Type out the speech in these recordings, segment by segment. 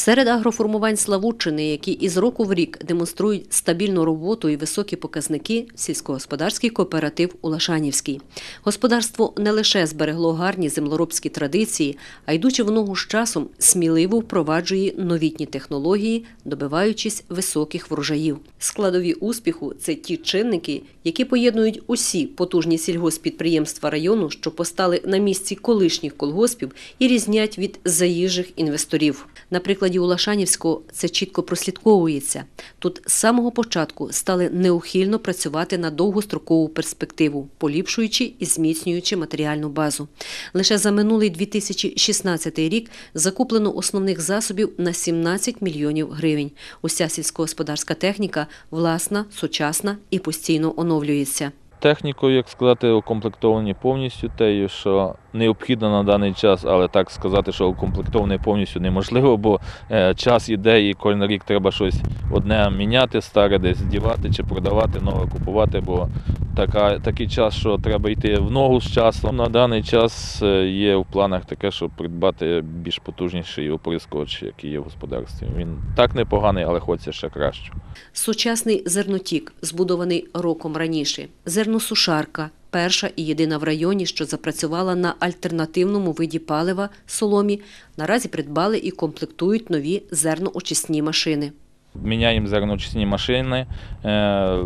Серед агроформувань Славутчини, які із року в рік демонструють стабільну роботу і високі показники, сільськогосподарський кооператив Улашанівський. Господарство не лише зберегло гарні землеробські традиції, а йдучи в ногу з часом, сміливо впроваджує новітні технології, добиваючись високих врожаїв. Складові успіху це ті чинники, які поєднують усі потужні сільгоспідприємства району, що постали на місці колишніх колгоспів і різнять від заїжджих інвесторів. На прикладі Улашанівського це чітко прослідковується. Тут з самого початку стали неухильно працювати на довгострокову перспективу, поліпшуючи і зміцнюючи матеріальну базу. Лише за минулий 2016 рік закуплено основних засобів на 17 мільйонів гривень. Уся сільськогосподарська техніка власна, сучасна і постійно оновлюється. Технікою, як сказати, укомплектовані повністю тею, що необхідно на даний час, але так сказати, що укомплектований повністю неможливо, бо е, час іде і кожен рік треба щось одне міняти, старе десь дівати чи продавати, нове купувати, бо така, такий час, що треба йти в ногу з часом. На даний час е, є в планах таке, щоб придбати більш потужніший оприскувач, який є в господарстві. Він так непоганий, але хочеться ще краще. Сучасний зернотік, збудований роком раніше. Зерносушарка – перша і єдина в районі, що запрацювала на альтернативному виді палива – соломі. Наразі придбали і комплектують нові зерноочисні машини. Міняємо зерноочисні машини, е,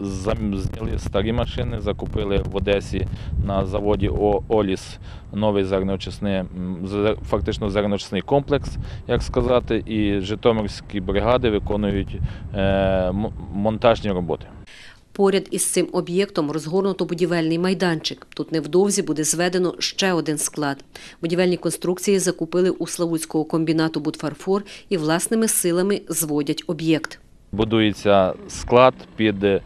зняли старі машини, закупили в Одесі на заводі Оліс новий зерноочисний, фактично зерноочисний комплекс, як сказати, і Житомирські бригади виконують е, монтажні роботи. Поряд із цим об'єктом розгорнуто будівельний майданчик. Тут невдовзі буде зведено ще один склад. Будівельні конструкції закупили у Славутського комбінату «Будфарфор» і власними силами зводять об'єкт. Будується склад під е,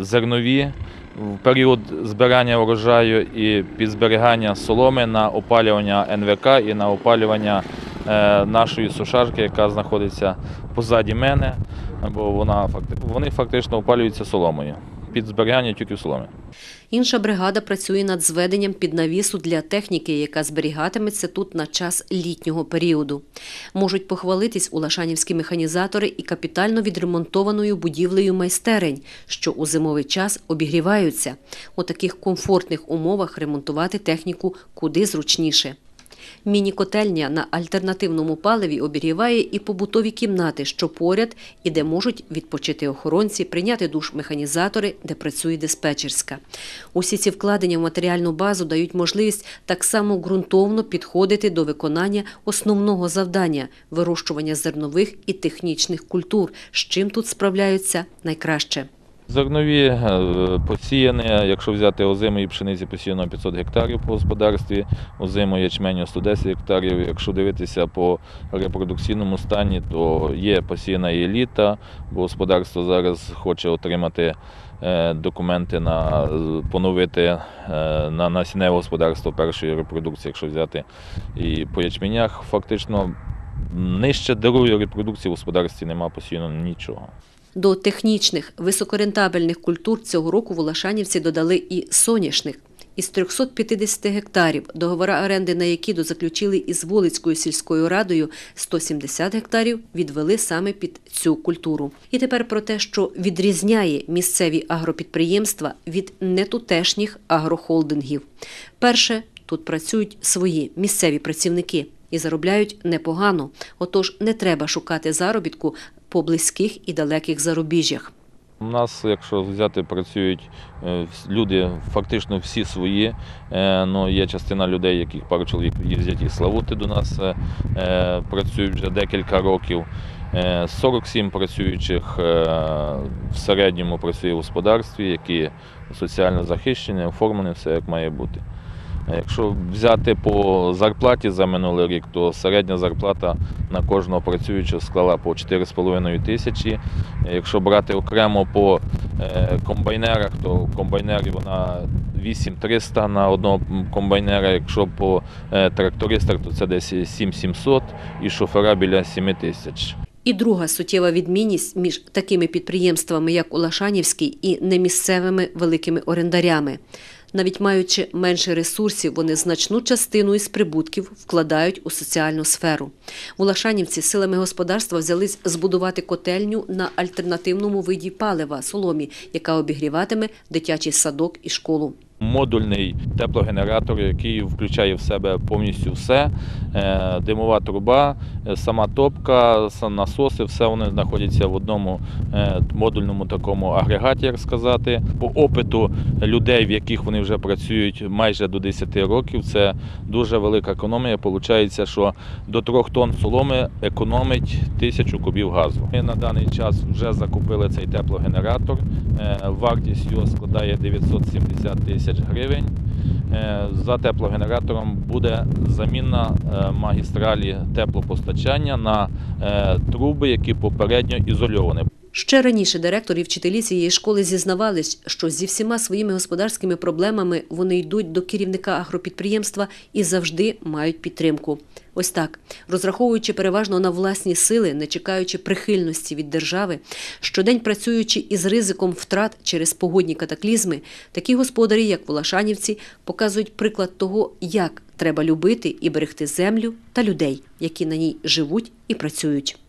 зернові в період збирання урожаю і під зберігання соломи на опалювання НВК і на опалювання нашої сушарки, яка знаходиться позаді мене, бо вона вони фактично опалюються соломою під зберігання тільки соломи. Інша бригада працює над зведенням під навісу для техніки, яка зберігатиметься тут на час літнього періоду. Можуть похвалитись улашанівські механізатори і капітально відремонтованою будівлею майстерень, що у зимовий час обігріваються. У таких комфортних умовах ремонтувати техніку куди зручніше. Міні-котельня на альтернативному паливі обігріває і побутові кімнати, що поряд і де можуть відпочити охоронці, прийняти душ механізатори, де працює диспетчерська. Усі ці вкладення в матеріальну базу дають можливість так само ґрунтовно підходити до виконання основного завдання вирощування зернових і технічних культур, з чим тут справляються найкраще. Зернові е, посіяні, якщо взяти озимої пшениці, посіяно 500 гектарів по господарстві, озиму ячменю 110 гектарів. Якщо дивитися по репродукційному стані, то є посіяна і еліта, бо господарство зараз хоче отримати е, документи на поновити е, на насінневе господарство першої репродукції, якщо взяти. І по ячменях фактично нижче другої репродукції в господарстві немає посіяно нічого. До технічних високорентабельних культур цього року волошанівці додали і соняшник. Із 350 гектарів, договора оренди на які дозаключили із Волицькою сільською радою, 170 гектарів відвели саме під цю культуру. І тепер про те, що відрізняє місцеві агропідприємства від нетутешніх агрохолдингів. Перше, тут працюють свої місцеві працівники і заробляють непогано. Отож, не треба шукати заробітку по близьких і далеких зарубіжжях. У нас, якщо взяти, працюють е, люди фактично всі свої. Е, Ну, є частина людей, яких пару чоловік їздять із Славути до нас, е, працюють вже декілька років. Е, 47 працюючих в середньому працює в господарстві, які соціально захищені, оформлені, все як має бути. Якщо взяти по зарплаті за минулий рік, то середня зарплата на кожного працюючого склала по 4,5 тисячі. Якщо брати окремо по е, комбайнерах, то в вона 8300 на одного комбайнера. Якщо по е, трактористах, то це десь 7700 і шофера біля 7 тисяч. І друга суттєва відмінність між такими підприємствами, як Улашанівський, і немісцевими великими орендарями. Навіть маючи менше ресурсів, вони значну частину із прибутків вкладають у соціальну сферу. У Лашанівці силами господарства взялись збудувати котельню на альтернативному виді палива соломі, яка обігріватиме дитячий садок і школу. Модульний теплогенератор, який включає в себе повністю все: Е, димова труба, е, сама топка, насоси, все вони знаходяться в одному е, модульному такому агрегаті, як сказати. По опиту людей, в яких вони вже працюють майже до 10 років, це дуже велика економія. Получається, що до 3 тонн соломи економить тисячу кубів газу. Ми на даний час вже закупили цей теплогенератор. Вартість його складає 970 тисяч гривень. Е, За теплогенератором буде заміна е, магістралі теплопостачання на е, труби, які попередньо ізольовані. Ще раніше директори і вчителі цієї школи зізнавались, що зі всіма своїми господарськими проблемами вони йдуть до керівника агропідприємства і завжди мають підтримку. Ось так, розраховуючи переважно на власні сили, не чекаючи прихильності від держави, щодень працюючи із ризиком втрат через погодні катаклізми, такі господарі, як Волошанівці, показують приклад того, як треба любити і берегти землю та людей, які на ній живуть і працюють.